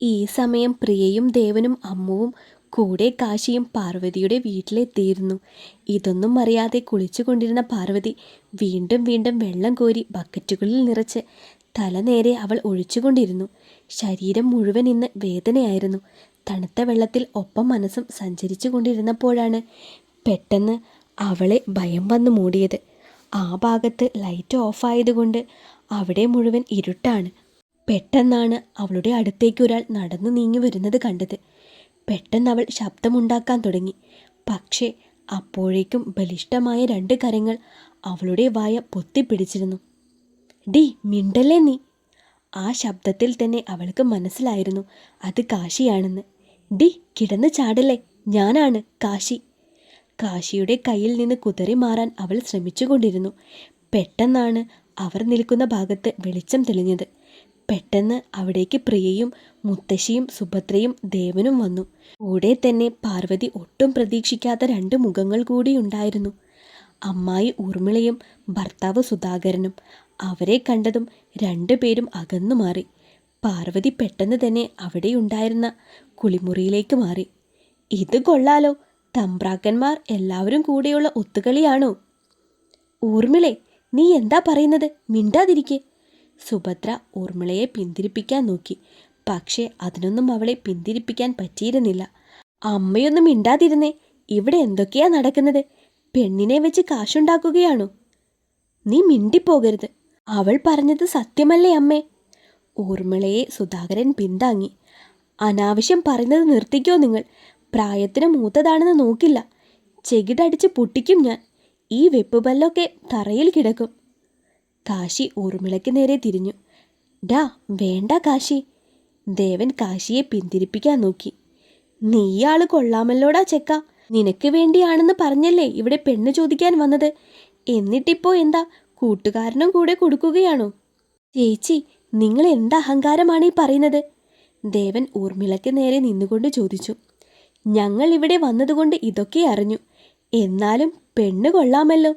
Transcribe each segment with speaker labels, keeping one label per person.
Speaker 1: ഈ സമയം പ്രിയയും ദേവനും അമ്മുവും കൂടെ കാശിയും പാർവതിയുടെ വീട്ടിലെത്തിയിരുന്നു. ഇതൊന്നും അറിയാതെ കുളിച്ചുകൊണ്ടിരുന്ന പാർവതി വീണ്ടും വീണ്ടും വെള്ളം കോരി ബക്കറ്റുകളിൽ നിറച്ച് തല നേരെ അവൾ ഒഴിച്ചുകൊണ്ടിരുന്നു. ശരീരം മുഴുവൻ ഇന്ന് വേദനയായിരുന്നു. തണുത്ത വെള്ളത്തിൽ ഒപ്പം മനസ്സും സഞ്ചരിച്ചു കൊണ്ടിരുന്നപ്പോഴാണ് പെട്ടെന്ന് അവളെ ഭയം വന്നു മൂടിയത്. ആ ഭാഗത്ത് ലൈറ്റ് ഓഫായതുകൊണ്ട് അവിടെ മുഴുവൻ ഇരുട്ടാണ്. പെട്ടെന്നാണ് അവളുടെ അടുത്തേക്ക് ഒരാൾ നടന്നു നീങ്ങി വരുന്നത് കണ്ടത്. പെട്ടെന്ന് അവൾ ശബ്ദമുണ്ടാക്കാൻ തുടങ്ങി. പക്ഷേ അപ്പോഴേക്കും ബലിഷ്ടമായ രണ്ട് കരങ്ങൾ അവളുടെ വായ പൊത്തിപ്പിടിച്ചിരുന്നു. ഡി മിണ്ടല്ലേ നീ? ആ ശബ്ദത്തിൽ തന്നെ അവൾക്ക് മനസ്സിലായിരുന്നു അത് കാശിയാണെന്ന്. ഡി കിടന്ന് ചാടല്ലേ? ഞാനാണ് കാശി. കാശിയുടെ കയ്യിൽ നിന്ന് കുതറി മാറാൻ അവൾ ശ്രമിച്ചുകൊണ്ടിരുന്നു. പെട്ടെന്നാണ് അവർ നിൽക്കുന്ന ഭാഗത്ത് വെളിച്ചം തെളിഞ്ഞത്. പെട്ടെന്ന് അവിടേക്ക് പ്രിയയും മുത്തശ്ശിയും സുഭദ്രയും ദേവനും വന്നു. കൂടെ തന്നെ പാർവതി ഒട്ടും പ്രതീക്ഷിക്കാത്ത രണ്ട് മുഖങ്ങൾ കൂടി ഉണ്ടായിരുന്നു. അമ്മായി ഊർമിളയും ഭർത്താവ് സുധാകരനും അവരെ കണ്ടതും രണ്ടുപേരും അകന്നു മാറി. പാർവതി പെട്ടെന്ന് തന്നെ അവിടെയുണ്ടായിരുന്ന കുളിമുറിയിലേക്ക് മാറി. ഇത് കൊള്ളാലോ തമ്പ്രാക്കന്മാർ എല്ലാവരും കൂടെയുള്ള ഒത്തുകളിയാണോ? ഊർമിളെ നീ എന്താ പറയുന്നത്? മിണ്ടാതിരിക്കെ. സുഭദ്ര ഊർമിളയെ പിന്തിരിപ്പിക്കാൻ നോക്കി. പക്ഷേ അതിനൊന്നും അവളെ പിന്തിരിപ്പിക്കാൻ പറ്റിയിരുന്നില്ല. അമ്മയൊന്നും മിണ്ടാതിരുന്നേ ഇവിടെ എന്തൊക്കെയാ നടക്കുന്നത്? പെണ്ണിനെ വെച്ച് കാശുണ്ടാക്കുകയാണോ? നീ മിണ്ടിപ്പോകരുത്. അവൾ പറഞ്ഞത് സത്യമല്ലേ അമ്മേ? ഊർമിളയെ സുധാകരൻ പിന്താങ്ങി. അനാവശ്യം പറയുന്നത് നിർത്തിക്കോ നിങ്ങൾ. പ്രായത്തിന് മൂത്തതാണെന്ന് നോക്കില്ല. ചെകിടടിച്ച് പൊട്ടിക്കും ഞാൻ. ഈ വെപ്പുപല്ലൊക്കെ തറയിൽ കിടക്കും. കാശി ഊർമിളയ്ക്ക് നേരെ തിരിഞ്ഞു. ഡാ വേണ്ട കാശി. ദേവൻ കാശിയെ പിന്തിരിപ്പിക്കാൻ നോക്കി. നീയാൾ കൊള്ളാമല്ലോടാ ചെക്ക. നിനക്ക് വേണ്ടിയാണെന്ന് പറഞ്ഞല്ലേ ഇവിടെ പെണ്ണ് ചോദിക്കാൻ വന്നത്. എന്നിട്ടിപ്പോ എന്താ? കൂട്ടുകാരനും കൂടെ കൊടുക്കുകയാണോ? ചേച്ചി നിങ്ങൾ എന്ത് അഹങ്കാരമാണ് ഈ പറയുന്നത്? ദേവൻ ഊർമിളയ്ക്ക് നേരെ നിന്നുകൊണ്ട് ചോദിച്ചു. ഞങ്ങൾ ഇവിടെ വന്നതുകൊണ്ട് ഇതൊക്കെ അറിഞ്ഞു. എന്നാലും പെണ്ണ് കൊള്ളാമല്ലോ.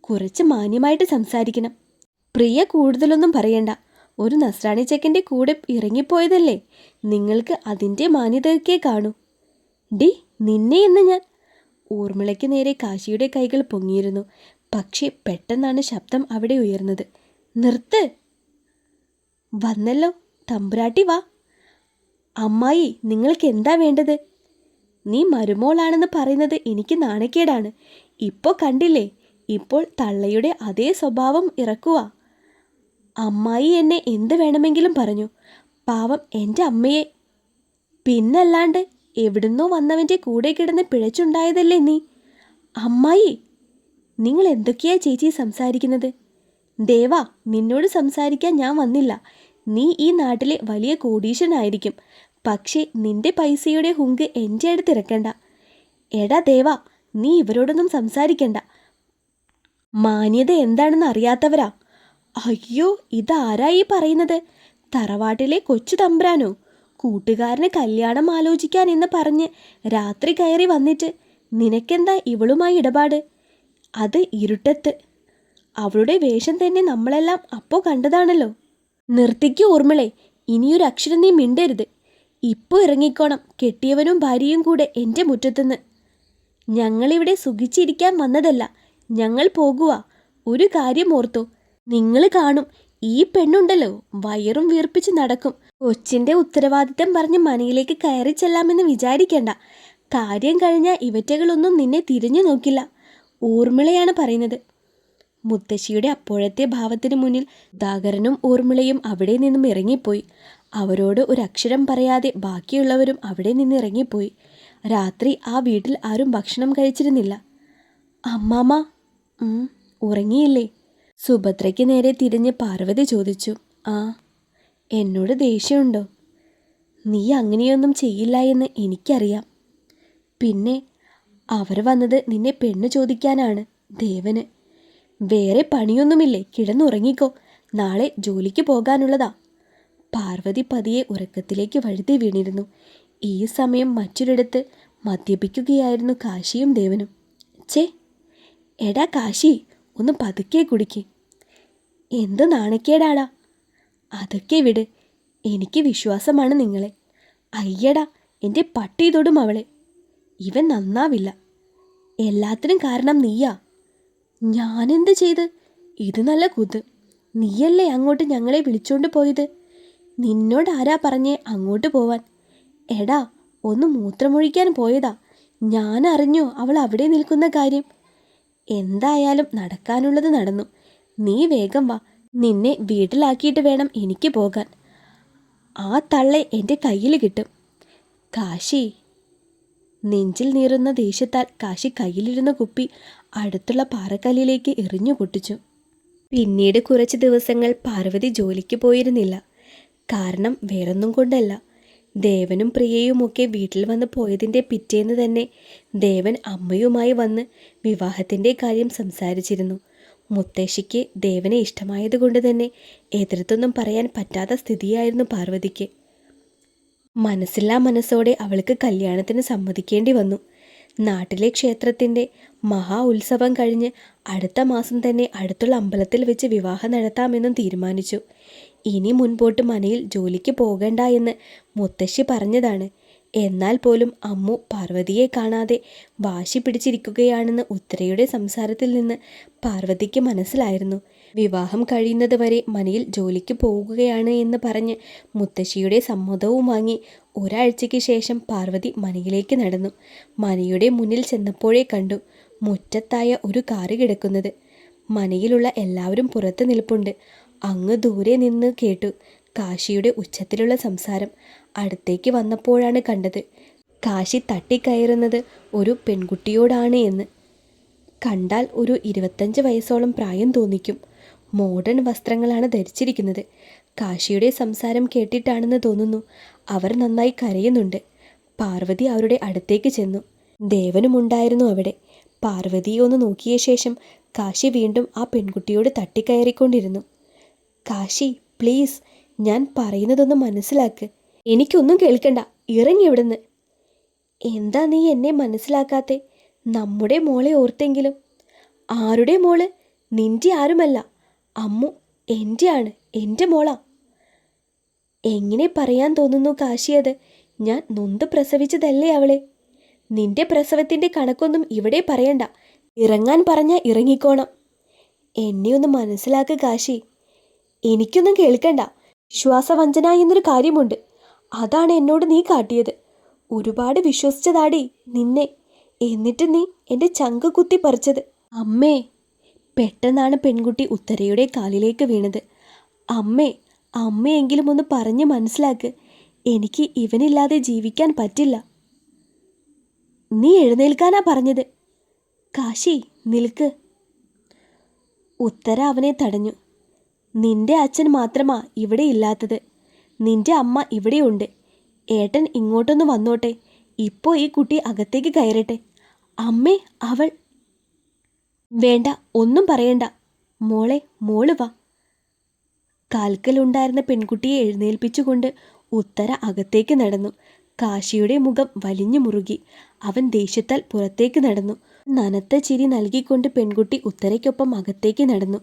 Speaker 1: കുറച്ച് മാന്യമായിട്ട് സംസാരിക്കണം. പ്രിയ കൂടുതലൊന്നും പറയണ്ട. ഒരു നസ്രാണി ചെക്കന്റെ കൂടെ ഇറങ്ങിപ്പോയതല്ലേ? നിങ്ങൾക്ക് അതിന്റെ മാന്യതയൊക്കെ കാണൂ. ഡി നിന്നെ എന്ന് ഞാൻ. ഊർമിളയ്ക്ക് നേരെ കാശിയുടെ കൈകൾ പൊങ്ങിയിരുന്നു. പക്ഷേ പെട്ടെന്നാണ് ശബ്ദം അവിടെ ഉയർന്നത്. നിർത്ത്. വന്നല്ലോ. തമ്പുരാട്ടി വാ. അമ്മായി നിങ്ങൾക്ക് എന്താ വേണ്ടത്? നീ മരുമോളാണെന്ന് പറയുന്നത് എനിക്ക് നാണക്കേടാണ്. ഇപ്പോൾ കണ്ടില്ലേ? ഇപ്പോൾ തള്ളയുടെ അതേ സ്വഭാവം ഇറക്കുക അമ്മായി എന്നെ എന്ത് വേണമെങ്കിലും പറഞ്ഞു. പാവം എന്റെ അമ്മയെ. പിന്നല്ലാണ്ട് എവിടുന്നോ വന്നവന്റെ കൂടെ കിടന്ന് പിഴച്ചുണ്ടായതല്ലേ നീ. അമ്മായി നിങ്ങൾ എന്തൊക്കെയാ ചേച്ചി സംസാരിക്കുന്നത്? ദേവാ നിന്നോട് സംസാരിക്കാൻ ഞാൻ വന്നില്ല. നീ ഈ നാട്ടിലെ വലിയ കോടീശനായിരിക്കും പക്ഷേ നിന്റെ പൈസയുടെ ഹുങ്ക് എന്റെ അടുത്ത് ഇറക്കണ്ട. എടാ ദേവാ നീ ഇവരോടൊന്നും സംസാരിക്കണ്ട. മാന്യത എന്താണെന്ന് അറിയാത്തവരാ. അയ്യോ ഇതാരാ ഈ പറയുന്നത്? തറവാട്ടിലെ കൊച്ചു തമ്പ്രാനോ? കൂട്ടുകാരന് കല്യാണം ആലോചിക്കാൻ എന്ന് പറഞ്ഞ് രാത്രി കയറി വന്നിട്ട് നിനക്കെന്താ ഇവളുമായി ഇടപാട്? അത് ഇരുട്ടത്ത്. അവളുടെ വേഷം തന്നെ നമ്മളെല്ലാം അപ്പോൾ കണ്ടതാണല്ലോ. നിർത്തിക്ക് ഓർമ്മളെ ഇനിയൊരു അക്ഷരം നീ മിണ്ടരുത്. ഇപ്പോൾ ഇറങ്ങിക്കോണം കെട്ടിയവനും ഭാര്യയും കൂടെ എന്റെ മുറ്റത്തുനിന്ന്. ഞങ്ങളിവിടെ സുഖിച്ചിരിക്കാൻ വന്നതല്ല ഞങ്ങൾ പോകുക ഒരു കാര്യം ഓർത്തോ നിങ്ങൾ കാണും. ഈ പെണ്ണുണ്ടല്ലോ. വയറും വീർപ്പിച്ച് നടക്കും. കൊച്ചിന്റെ ഉത്തരവാദിത്തം പറഞ്ഞ് മനയിലേക്ക് കയറി ചെല്ലാമെന്ന് വിചാരിക്കേണ്ട. കാര്യം കഴിഞ്ഞാൽ ഇവറ്റകളൊന്നും നിന്നെ തിരിഞ്ഞു നോക്കില്ല. ഊർമിളയാണ് പറയുന്നത്. മുത്തശ്ശിയുടെ അപ്പോഴത്തെ ഭാവത്തിന് മുന്നിൽ ദാകരനും ഊർമിളയും അവിടെ നിന്നും ഇറങ്ങിപ്പോയി. അവരോട് ഒരക്ഷരം പറയാതെ ബാക്കിയുള്ളവരും അവിടെ നിന്ന് ഇറങ്ങിപ്പോയി. രാത്രി ആ വീട്ടിൽ ആരും ഭക്ഷണം കഴിച്ചിരുന്നില്ല. അമ്മാമ്മ ഉറങ്ങിയില്ലേ? സുഭദ്രയ്ക്ക് നേരെ തിരിഞ്ഞ് പാർവതി ചോദിച്ചു ആ എന്നോട് ദേഷ്യമുണ്ടോ? നീ അങ്ങനെയൊന്നും ചെയ്യില്ല എന്ന് എനിക്കറിയാം. പിന്നെ അവർ വന്നത് നിന്നെ പെണ്ണ് ചോദിക്കാനാണ് ദേവന്. വേറെ പണിയൊന്നുമില്ലേ? കിടന്നുറങ്ങിക്കോ. നാളെ ജോലിക്ക് പോകാനുള്ളതാ. പാർവതി പതിയെ ഉറക്കത്തിലേക്ക് വഴുതി വീണിരുന്നു. ഈ സമയം മറ്റൊരിടത്ത് മദ്യപിക്കുകയായിരുന്നു കാശിയും ദേവനും. ചേ എടാ കാശി ഒന്ന് പതുക്കെ കുടിക്ക്. എന്ത് നാണക്കേടാടാ? അതൊക്കെ വിട്. എനിക്ക് വിശ്വാസമാണ് നിങ്ങളെ. അയ്യടാ എന്റെ പട്ടി തൊടും അവളെ. ഇവൻ നന്നാവില്ല. എല്ലാത്തിനും കാരണം നീയാ. ഞാനെന്ത് ചെയ്ത്? ഇത് നല്ല കുത്ത് നീയല്ലേ അങ്ങോട്ട് ഞങ്ങളെ വിളിച്ചോണ്ട് പോയത്? നിന്നോട് ആരാ പറഞ്ഞേ അങ്ങോട്ട് പോവാൻ? എടാ ഒന്ന് മൂത്രമൊഴിക്കാൻ പോയതാ. ഞാൻ അറിഞ്ഞോ അവൾ അവിടെ നിൽക്കുന്ന കാര്യം. എന്തായാലും നടക്കാനുള്ളത് നടന്നു. നീ വേഗം വാ. നിന്നെ വീട്ടിലാക്കിയിട്ട് വേണം എനിക്ക് പോകാൻ. ആ തള്ളെ എന്റെ കയ്യിൽ കിട്ടും. കാശി. നെഞ്ചിൽ നീറുന്ന ദേഷ്യത്താൽ കാശി കയ്യിലിരുന്ന കുപ്പി അടുത്തുള്ള പാറക്കല്ലിലേക്ക് എറിഞ്ഞു പൊട്ടിച്ചു. പിന്നീട് കുറച്ച് ദിവസങ്ങൾ പാർവതി ജോലിക്ക് പോയിരുന്നില്ല. കാരണം വേറൊന്നും കൊണ്ടല്ല. ദേവനും പ്രിയയുമൊക്കെ വീട്ടിൽ വന്ന് പോയതിന്റെ പിറ്റേന്ന് തന്നെ ദേവൻ അമ്മയുമായി വന്ന് വിവാഹത്തിന്റെ കാര്യം സംസാരിച്ചിരുന്നു. മുത്തശ്ശിക്ക് ദേവനെ ഇഷ്ടമായതുകൊണ്ട് തന്നെ എതിർത്തൊന്നും പറയാൻ പറ്റാത്ത സ്ഥിതിയായിരുന്നു പാർവതിക്ക്. മനസ്സില്ലാ മനസ്സോടെ അവൾക്ക് കല്യാണത്തിന് സമ്മതിക്കേണ്ടി വന്നു. നാട്ടിലെ ക്ഷേത്രത്തിന്റെ മഹാ ഉത്സവം കഴിഞ്ഞ് അടുത്ത മാസം തന്നെ അടുത്തുള്ള അമ്പലത്തിൽ വെച്ച് വിവാഹം നടത്താമെന്നും തീരുമാനിച്ചു. ഇനി മുൻപോട്ട് മനയിൽ ജോലിക്ക് പോകണ്ട എന്ന് മുത്തശ്ശി പറഞ്ഞതാണ്. എന്നാൽ പോലും അമ്മു പാർവതിയെ കാണാതെ വാശി പിടിച്ചിരിക്കുകയാണെന്ന് ഉത്തരയുടെ സംസാരത്തിൽ നിന്ന് പാർവതിക്ക് മനസ്സിലായിരുന്നു. വിവാഹം കഴിയുന്നത് വരെ മനയിൽ ജോലിക്ക് പോവുകയാണ് എന്ന് പറഞ്ഞ് മുത്തശ്ശിയുടെ സമ്മതവും വാങ്ങി ഒരാഴ്ചയ്ക്ക് ശേഷം പാർവതി മനയിലേക്ക് നടന്നു. മനയുടെ മുന്നിൽ ചെന്നപ്പോഴേ കണ്ടു മുറ്റത്തായ ഒരു കാറ് കിടക്കുന്നത്. മനയിലുള്ള എല്ലാവരും പുറത്ത് നിൽപ്പുണ്ട്. അങ്ങ് ദൂരെ നിന്ന് കേട്ടു കാശിയുടെ ഉച്ചത്തിലുള്ള സംസാരം. അടുത്തേക്ക് വന്നപ്പോഴാണ് കണ്ടത്. കാശി തട്ടിക്കയറുന്നത് ഒരു പെൺകുട്ടിയോടാണ് എന്ന്. കണ്ടാൽ ഒരു ഇരുപത്തഞ്ച് വയസ്സോളം പ്രായം തോന്നിക്കും. മോഡേൺ വസ്ത്രങ്ങളാണ് ധരിച്ചിരിക്കുന്നത്. കാശിയുടെ സംസാരം കേട്ടിട്ടാണെന്ന് തോന്നുന്നു. അവർ നന്നായി കരയുന്നുണ്ട്. പാർവതി അവരുടെ അടുത്തേക്ക് ചെന്നു. ദേവനുമുണ്ടായിരുന്നു അവിടെ. പാർവതിയെ ഒന്ന് നോക്കിയ ശേഷം കാശി വീണ്ടും ആ പെൺകുട്ടിയോട് തട്ടിക്കയറിക്കൊണ്ടിരുന്നു. കാശി പ്ലീസ് ഞാൻ പറയുന്നതൊന്ന് മനസ്സിലാക്ക്. എനിക്കൊന്നും കേൾക്കണ്ട. ഇറങ്ങി ഇവിടുന്ന്. എന്താ നീ എന്നെ മനസ്സിലാക്കാത്തെ? നമ്മുടെ മോളെ ഓർത്തെങ്കിലും. ആരുടെ മോൾ? നിന്റെ ആരുമല്ല. അമ്മു എന്റെ ആണ് എന്റെ മോളാ. എങ്ങനെ പറയാൻ തോന്നുന്നു കാശിയത് ഞാൻ നൊന്ത് പ്രസവിച്ചതല്ലേ അവളെ? നിന്റെ പ്രസവത്തിന്റെ കണക്കൊന്നും ഇവിടെ പറയണ്ട. ഇറങ്ങാൻ പറഞ്ഞ ഇറങ്ങിക്കോണം. എന്നെ ഒന്ന് മനസ്സിലാക്ക് കാശി. എനിക്കൊന്നും കേൾക്കണ്ട. വിശ്വാസവഞ്ചന എന്നൊരു കാര്യമുണ്ട്. അതാണ് എന്നോട് നീ കാട്ടിയത്. ഒരുപാട് വിശ്വസിച്ചതാടി നിന്നെ. എന്നിട്ട് നീ എന്റെ ചങ്ക് കുത്തി പറിച്ചത്. അമ്മേ പെട്ടെന്നാണ് പെൺകുട്ടി ഉത്തരയുടെ കാലിലേക്ക് വീണത്. അമ്മേ അമ്മയെങ്കിലും ഒന്ന് പറഞ്ഞ് മനസ്സിലാക്ക്. എനിക്ക് ഇവനില്ലാതെ ജീവിക്കാൻ പറ്റില്ല. നീ എഴുന്നേൽക്കാനാ പറഞ്ഞത്. കാശി നിൽക്ക്. ഉത്തര അവനെ തടഞ്ഞു. നിന്റെ അച്ഛൻ മാത്രമാ ഇവിടെ ഇല്ലാത്തത്. നിന്റെ അമ്മ ഇവിടെയുണ്ട്. ഏട്ടൻ ഇങ്ങോട്ടൊന്ന് വന്നോട്ടെ. ഇപ്പോൾ ഈ കുട്ടി അകത്തേക്ക് കയറട്ടെ. അമ്മേ അവൾ. വേണ്ട ഒന്നും പറയണ്ട. മോളെ മോൾ വാ. കാൽക്കലുണ്ടായിരുന്ന പെൺകുട്ടിയെ എഴുന്നേൽപ്പിച്ചുകൊണ്ട് ഉത്തര അകത്തേക്ക് നടന്നു. കാശിയുടെ മുഖം വലിഞ്ഞു മുറുകി. അവൻ ദേഷ്യത്താൽ പുറത്തേക്ക് നടന്നു. നനത്ത ചിരി നൽകിക്കൊണ്ട് പെൺകുട്ടി ഉത്തരയ്ക്കൊപ്പം അകത്തേക്ക് നടന്നു.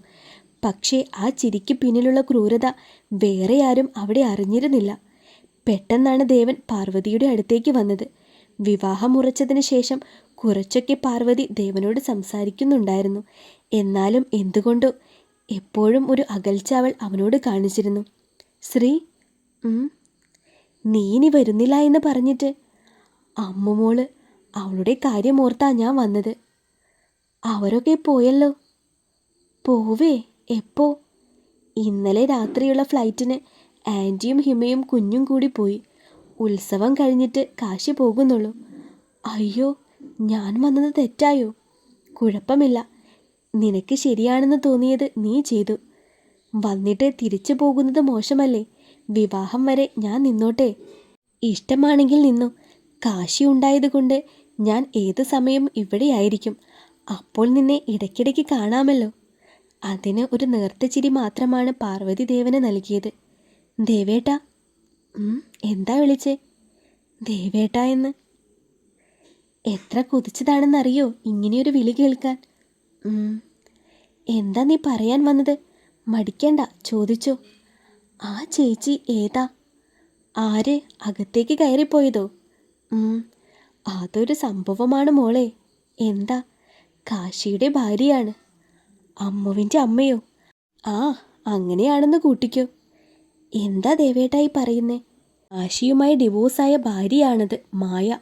Speaker 1: പക്ഷേ ആ ചിരിക്ക് പിന്നിലുള്ള ക്രൂരത വേറെ ആരും അവിടെ അറിഞ്ഞിരുന്നില്ല. പെട്ടെന്നാണ് ദേവൻ പാർവതിയുടെ അടുത്തേക്ക് വന്നത്. വിവാഹം ഉറച്ചതിന് ശേഷം കുറച്ചൊക്കെ പാർവതി ദേവനോട് സംസാരിക്കുന്നുണ്ടായിരുന്നു. എന്നാലും എന്തുകൊണ്ടോ എപ്പോഴും ഒരു അകൽച്ച അവൾ അവനോട് കാണിച്ചിരുന്നു. ശ്രീ നീ ഇനി വരുന്നില്ല എന്ന് പറഞ്ഞിട്ട് അമ്മമോൾ അവളുടെ കാര്യമോർത്താ ഞാൻ വന്നത്. അവരൊക്കെ പോയല്ലോ? പോവേ എപ്പോ? ഇന്നലെ രാത്രിയുള്ള ഫ്ലൈറ്റിന് ആന്റിയും ഹിമയും കുഞ്ഞും കൂടി പോയി. ഉത്സവം കഴിഞ്ഞിട്ട് കാശി പോകുന്നുള്ളൂ. അയ്യോ ഞാൻ വന്നത് തെറ്റായോ? കുഴപ്പമില്ല. നിനക്ക് ശരിയാണെന്ന് തോന്നിയത് നീ ചെയ്തു. വന്നിട്ട് തിരിച്ചു പോകുന്നത് മോശമല്ലേ? വിവാഹം വരെ ഞാൻ നിന്നോട്ടെ. ഇഷ്ടമാണെങ്കിൽ നിന്നു. കാശി ഉണ്ടായതുകൊണ്ട് ഞാൻ ഏത് സമയം ഇവിടെയായിരിക്കും? അപ്പോൾ നിന്നെ ഇടയ്ക്കിടയ്ക്ക് കാണാമല്ലോ. അതിന് ഒരു നേർത്ത ചിരി മാത്രമാണ് പാർവതി ദേവന് നൽകിയത്. ദേവേട്ട എന്താ വിളിച്ചേ? ദേവേട്ട എന്ന്. എത്ര കൊതിച്ചതാണെന്നറിയോ ഇങ്ങനെയൊരു വിളി കേൾക്കാൻ. എന്താ നീ പറയാൻ വന്നത്? മടിക്കണ്ട ചോദിച്ചോ. ആ ചേച്ചി ഏതാ? ആര് അകത്തേക്ക് കയറിപ്പോയതോ? അതൊരു സംഭവമാണ് മോളെ. എന്താ? കാശിയുടെ ഭാര്യയാണ്. അമ്മുവിന്റെ അമ്മയോ? ആ അങ്ങനെയാണെന്ന് കൂട്ടിക്കോ. എന്താ ദേവേട്ടായി പറയുന്നേ? ആശിയുമായി ഡിവോഴ്സായ ഭാര്യയാണത് മായ.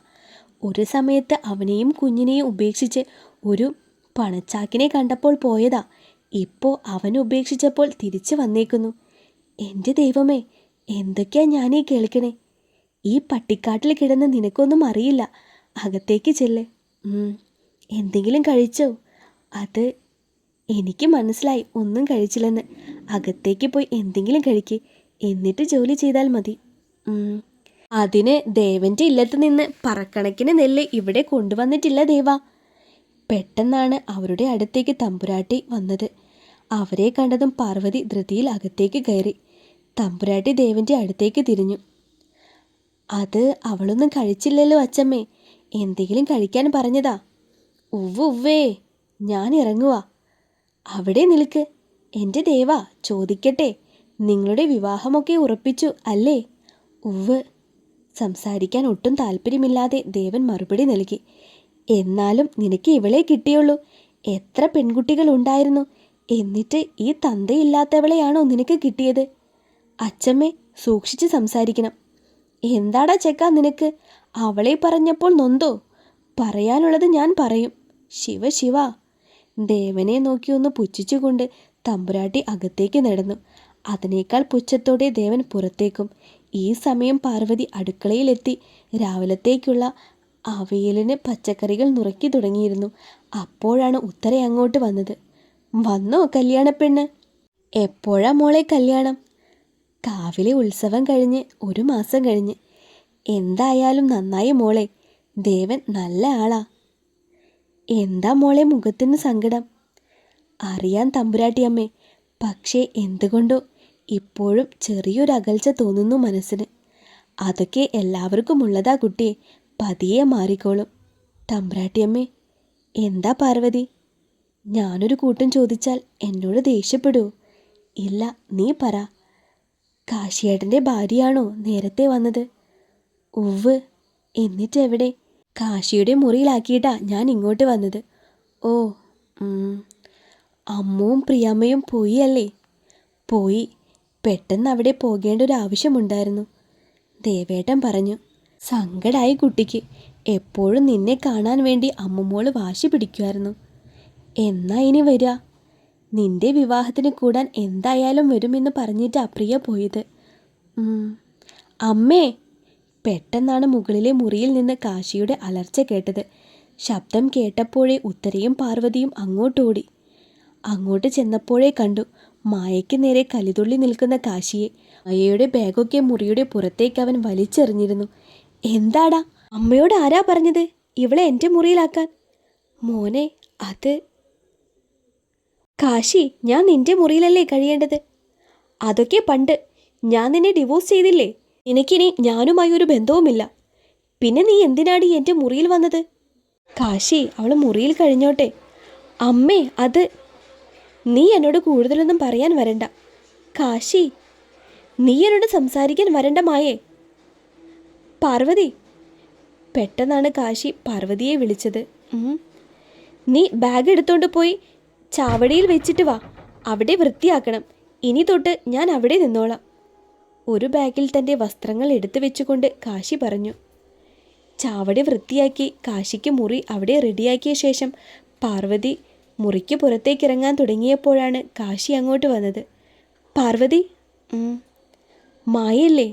Speaker 1: ഒരു സമയത്ത് അവനെയും കുഞ്ഞിനെയും ഉപേക്ഷിച്ച് ഒരു പണച്ചാക്കിനെ കണ്ടപ്പോൾ പോയതാ. ഇപ്പോൾ അവൻ ഉപേക്ഷിച്ചപ്പോൾ തിരിച്ചു വന്നേക്കുന്നു. എന്റെ ദൈവമേ എന്തൊക്കെയാ ഞാനീ കേൾക്കണേ? ഈ പട്ടിക്കാട്ടിൽ കിടന്ന് നിനക്കൊന്നും അറിയില്ല. അകത്തേക്ക് ചെല്ലേ. എന്തെങ്കിലും കഴിച്ചോ? അത് എനിക്ക് മനസ്സിലായി ഒന്നും കഴിച്ചില്ലെന്ന്. അകത്തേക്ക് പോയി എന്തെങ്കിലും കഴിക്ക്. എന്നിട്ട് ജോലി ചെയ്താൽ മതി. അതിന് ദേവന്റെ ഇല്ലത്ത് നിന്ന് പറക്കണക്കിന് നെല്ല് ഇവിടെ കൊണ്ടുവന്നിട്ടില്ല ദേവ. പെട്ടെന്നാണ് അവരുടെ അടുത്തേക്ക് തമ്പുരാട്ടി വന്നത്. അവരെ കണ്ടതും പാർവതി ധൃതിയിൽ അകത്തേക്ക് കയറി. തമ്പുരാട്ടി ദേവന്റെ അടുത്തേക്ക് തിരിഞ്ഞു. അത് അവളൊന്നും കഴിച്ചില്ലല്ലോ അച്ചമ്മേ. എന്തെങ്കിലും കഴിക്കാൻ പറഞ്ഞതാ. ഉവ്വ് ഉവ്വേ. ഞാൻ ഇറങ്ങുവാ. അവിടെ നിൽക്ക്. എന്റെ ദേവ ചോദിക്കട്ടെ. നിങ്ങളുടെ വിവാഹമൊക്കെ ഉറപ്പിച്ചു അല്ലേ? ഉവ് സംസാരിക്കാൻ ഒട്ടും താല്പര്യമില്ലാതെ ദേവൻ മറുപടി നൽകി. എന്നാലും നിനക്ക് ഇവളെ കിട്ടിയുള്ളൂ. എത്ര പെൺകുട്ടികൾ ഉണ്ടായിരുന്നു. എന്നിട്ട് ഈ തന്തയില്ലാത്തവളെയാണോ നിനക്ക് കിട്ടിയത്? അച്ചമ്മേ സൂക്ഷിച്ച് സംസാരിക്കണം. എന്താടാ ചെക്ക നിനക്ക്? അവളെ പറഞ്ഞപ്പോൾ നൊന്തോ? പറയാനുള്ളത് ഞാൻ പറയും. ശിവ ശിവ. ദേവനെ നോക്കി ഒന്ന് പുച്ഛിച്ചുകൊണ്ട് തമ്പുരാട്ടി അകത്തേക്ക് നടന്നു. അതിനേക്കാൾ പുച്ഛത്തോടെ ദേവൻ പുറത്തേക്കും. ഈ സമയം പാർവതി അടുക്കളയിലെത്തി. രാവിലത്തേക്കുള്ള അവയലിന് പച്ചക്കറികൾ നുറക്കി തുടങ്ങിയിരുന്നു. അപ്പോഴാണ് ഉത്തര അങ്ങോട്ട് വന്നത്. വന്നോ കല്യാണപ്പെണ്ണ്? എപ്പോഴാ മോളെ കല്യാണം? കാവിലെ ഉത്സവം കഴിഞ്ഞ് ഒരു മാസം കഴിഞ്ഞ്. എന്തായാലും നന്നായി മോളെ. ദേവൻ നല്ല ആളാ. എന്താ മോളെ മുഖത്തിന് സങ്കടം? അറിയാൻ തമ്പുരാട്ടിയമ്മേ പക്ഷേ എന്തുകൊണ്ടോ ഇപ്പോഴും ചെറിയൊരു അകൽച്ച തോന്നുന്നു മനസ്സിന്. അതൊക്കെ എല്ലാവർക്കും ഉള്ളതാ കുട്ടി പതിയെ മാറിക്കോളും. തമ്പ്രാട്ടിയമ്മേ എന്താ പാർവതി? ഞാനൊരു കൂട്ടം ചോദിച്ചാൽ എന്നോട് ദേഷ്യപ്പെടൂ? ഇല്ല നീ പറ. കാശിയേട്ടന്റെ ഭാര്യയാണോ നേരത്തെ വന്നത്? ഉവ് എന്നിട്ട് എവിടെ കാശിയുടെ മുറിയിലാക്കിയിട്ടാ ഞാൻ ഇങ്ങോട്ട് വന്നത്. ഓ. അമ്മുവും പ്രിയമ്മയും പോയി അല്ലേ പോയി. പെട്ടെന്ന് അവിടെ പോകേണ്ട ഒരു ആവശ്യമുണ്ടായിരുന്നു. ദേവേട്ടൻ പറഞ്ഞു സങ്കടായി കുട്ടിക്ക്. എപ്പോഴും നിന്നെ കാണാൻ വേണ്ടി അമ്മുമോൾ വാശി പിടിക്കുമായിരുന്നു. എന്നാ ഇനി വരിക? നിന്റെ വിവാഹത്തിന് കൂടാൻ എന്തായാലും വരുമെന്ന് പറഞ്ഞിട്ടാ പ്രിയ പോയത്. അമ്മേ പെട്ടെന്നാണ് മുകളിലെ മുറിയിൽ നിന്ന് കാശിയുടെ അലർച്ച കേട്ടത്. ശബ്ദം കേട്ടപ്പോഴേ ഉത്തരയും പാർവതിയും അങ്ങോട്ടോടി. അങ്ങോട്ട് ചെന്നപ്പോഴേ കണ്ടു മായയ്ക്ക് നേരെ കലിതുള്ളി നിൽക്കുന്ന കാശിയെ. മായയുടെ ബാഗൊക്കെ മുറിയുടെ പുറത്തേക്ക് അവൻ വലിച്ചെറിഞ്ഞിരുന്നു. എന്താടാ? അമ്മയോട് ആരാ പറഞ്ഞത്? ഇവളെ എന്റെ മുറിയിലാക്കാൻ. മോനെ അത് കാശി ഞാൻ നിന്റെ മുറിയിലല്ലേ കഴിയേണ്ടത്? അതൊക്കെ പണ്ട് ഞാൻ നിന്നെ ഡിവോഴ്സ് ചെയ്തില്ലേ? എനിക്കിനി ഞാനുമായി ഒരു ബന്ധവുമില്ല. പിന്നെ നീ എന്തിനാടി എന്റെ മുറിയിൽ വന്നത്? കാശി അവൾ മുറിയിൽ കഴിഞ്ഞോട്ടെ. അമ്മേ അത് നീ എന്നോട് കൂടുതലൊന്നും പറയാൻ വരണ്ട. കാശി നീ എന്നോട് സംസാരിക്കാൻ വരണ്ട മായേ. പാർവതി പെട്ടെന്നാണ് കാശി പാർവതിയെ വിളിച്ചത്. നീ ബാഗ് എടുത്തോണ്ട് പോയി ചാവടിയിൽ വെച്ചിട്ട് വാ. അവിടെ വൃത്തിയാക്കണം. ഇനി തൊട്ട് ഞാൻ അവിടെ നിന്നോളാം. ഒരു ബാഗിൽ തന്റെ വസ്ത്രങ്ങൾ എടുത്തു വെച്ചുകൊണ്ട് കാശി പറഞ്ഞു. ചാവടി വൃത്തിയാക്കി കാശിക്ക് മുറി അവിടെ റെഡിയാക്കിയ ശേഷം പാർവതി മുറിക്ക് പുറത്തേക്കിറങ്ങാൻ തുടങ്ങിയപ്പോഴാണ് കാശി അങ്ങോട്ട് വന്നത്. പാർവതി. മായല്ലേ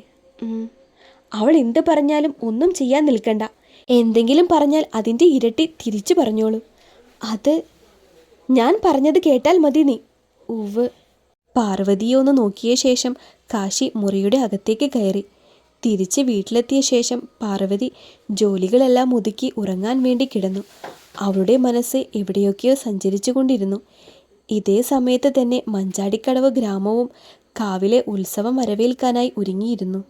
Speaker 1: അവൾ എന്ത് പറഞ്ഞാലും ഒന്നും ചെയ്യാൻ നിൽക്കണ്ട. എന്തെങ്കിലും പറഞ്ഞാൽ അതിന്റെ ഇരട്ടി തിരിച്ചു പറഞ്ഞോളൂ. അത് ഞാൻ പറഞ്ഞത് കേട്ടാൽ മതി നീ. ഉവ് പാർവതിയെ ഒന്ന് നോക്കിയ ശേഷം കാശി മുറിയുടെ അകത്തേക്ക് കയറി. തിരിച്ച് വീട്ടിലെത്തിയ ശേഷം പാർവതി ജോലികളെല്ലാം ഒതുക്കി ഉറങ്ങാൻ വേണ്ടി കിടന്നു. അവളുടെ മനസ്സ് എവിടെയൊക്കെയോ സഞ്ചരിച്ചു കൊണ്ടിരുന്നു. ഇതേ സമയത്ത് തന്നെ മഞ്ചാടിക്കടവ് ഗ്രാമവും കാവിലെ ഉത്സവം വരവേൽക്കാനായി ഒരുങ്ങിയിരുന്നു.